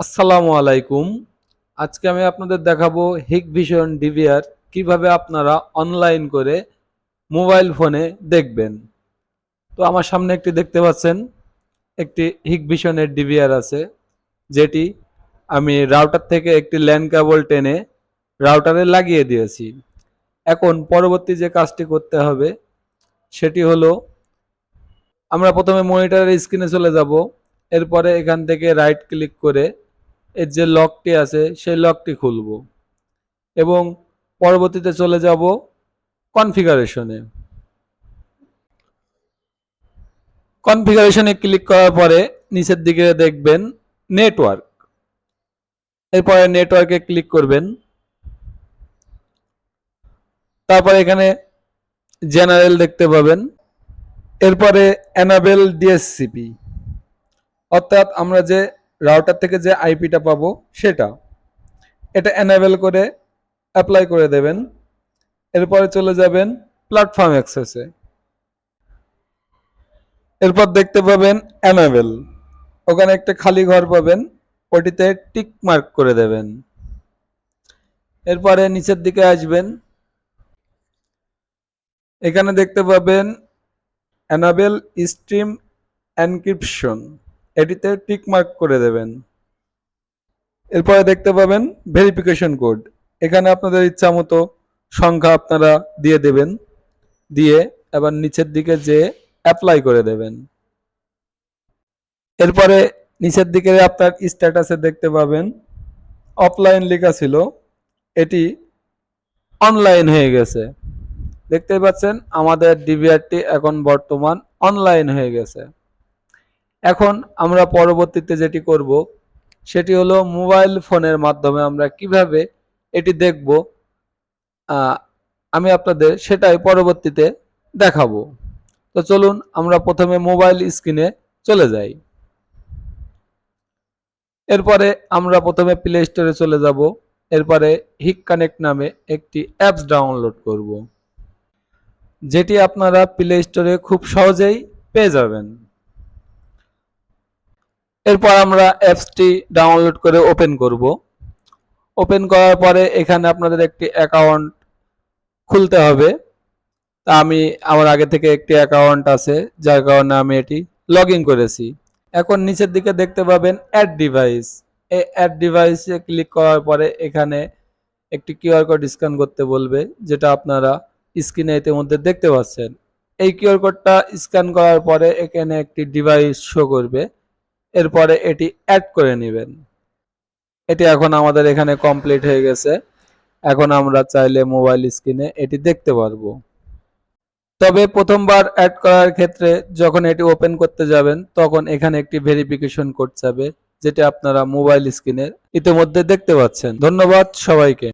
আসসালামু আলাইকুম। আজকে আমি আপনাদের দেখাবো হিক ভিশন ডিভিআর কীভাবে আপনারা অনলাইন করে মোবাইল ফোনে দেখবেন। তো আমার সামনে একটি দেখতে পাচ্ছেন, একটি হিক ভিশনের ডিভিআর আছে, যেটি আমি রাউটার থেকে একটি ল্যান্ড কেবল টেনে রাউটারে লাগিয়ে দিয়েছি। এখন পরবর্তী যে কাজটি করতে হবে, সেটি হলো আমরা প্রথমে মনিটরের স্ক্রিনে চলে যাব, এরপরে এখান থেকে রাইট ক্লিক করে এর যে লকটি আছে, সেই লকটি খুলব। এবং পরবর্তীতে চলে যাব কনফিগারেশনে। কনফিগারেশনে ক্লিক করার পরে নিচের দিকে দেখবেন নেটওয়ার্ক। এরপরে নেটওয়ার্কে ক্লিক করবেন। তারপর এখানে জেনারেল দেখতে পাবেন। এরপরে অ্যানাবেল ডিএসসিপি অর্থাৎ আমরা যে রাউটার থেকে যে আইপিটা পাবো, সেটা। এটা অ্যানাবেল করে অ্যাপ্লাই করে দেবেন। এরপরে চলে যাবেন প্ল্যাটফর্ম অ্যাক্সেসে এরপর দেখতে পাবেন অ্যানাবেল ওখানে একটা খালি ঘর পাবেন, ওটিতে টিক মার্ক করে দেবেন। এরপরে নিচের দিকে আসবেন। এখানে দেখতে পাবেন অ্যানাবেল স্ট্রিম এনক্রিপশন এটিতে টিক মার্ক করে দেবেন। এরপরে দেখতে পাবেন ভেরিফিকেশন কোড এখানে আপনাদের ইচ্ছা মতো সংখ্যা আপনারা দিয়ে দেবেন। দিয়ে এবার নিচের দিকে যে অ্যাপ্লাই করে দেবেন। এরপরে নিচের দিকে আপনার স্ট্যাটাসে দেখতে পাবেন অফলাইন লেখা ছিল। এটি অনলাইন হয়ে গেছে। দেখতেই পাচ্ছেন, আমাদের ডিভিআরটি এখন বর্তমান অনলাইন হয়ে গেছে। এখন আমরা পরবর্তীতে যেটি করব, সেটি হলো মোবাইল ফোনের মাধ্যমে আমরা কীভাবে এটি দেখব আমি আপনাদের সেটাই পরবর্তীতে দেখাবো। তো চলুন আমরা প্রথমে মোবাইল স্ক্রিনে চলে যাই। এরপরে আমরা প্রথমে প্লে স্টোরে চলে যাব। এরপরে হিক কানেক্ট নামে একটি অ্যাপস ডাউনলোড করব, যেটি আপনারা প্লে স্টোরে খুব সহজেই পেয়ে যাবেন। এরপর আমরা অ্যাপসটি ডাউনলোড করে ওপেন করব। ওপেন করার পরে এখানে আপনাদের একটি অ্যাকাউন্ট খুলতে হবে। তা আমি, আমার আগে থেকে একটি অ্যাকাউন্ট আছে, যার কারণে আমি এটি লগ করেছি। এখন নিচের দিকে দেখতে পাবেন অ্যাড ডিভাইস এই অ্যাড ডিভাইসে ক্লিক করার পরে এখানে একটি কিউআর কোড স্ক্যান করতে বলবে, যেটা আপনারা স্ক্রিনে ইতিমধ্যে দেখতে পাচ্ছেন। এই কিউআর কোডটা স্ক্যান করার পরে এখানে একটি ডিভাইস শো করবে। এরপরে এটি অ্যাড করে নেবেন। এটি এখন আমাদের এখানে কমপ্লিট হয়ে গেছে। এখন আমরা চাইলে মোবাইল স্ক্রিনে এটি দেখতে পারব। তবে প্রথমবার অ্যাড করার ক্ষেত্রে যখন এটি ওপেন করতে যাবেন, তখন এখানে একটি ভেরিফিকেশন কোড যাবে, যেটি আপনারা মোবাইল স্ক্রিনে ইতিমধ্যে দেখতে পাচ্ছেন। ধন্যবাদ সবাইকে।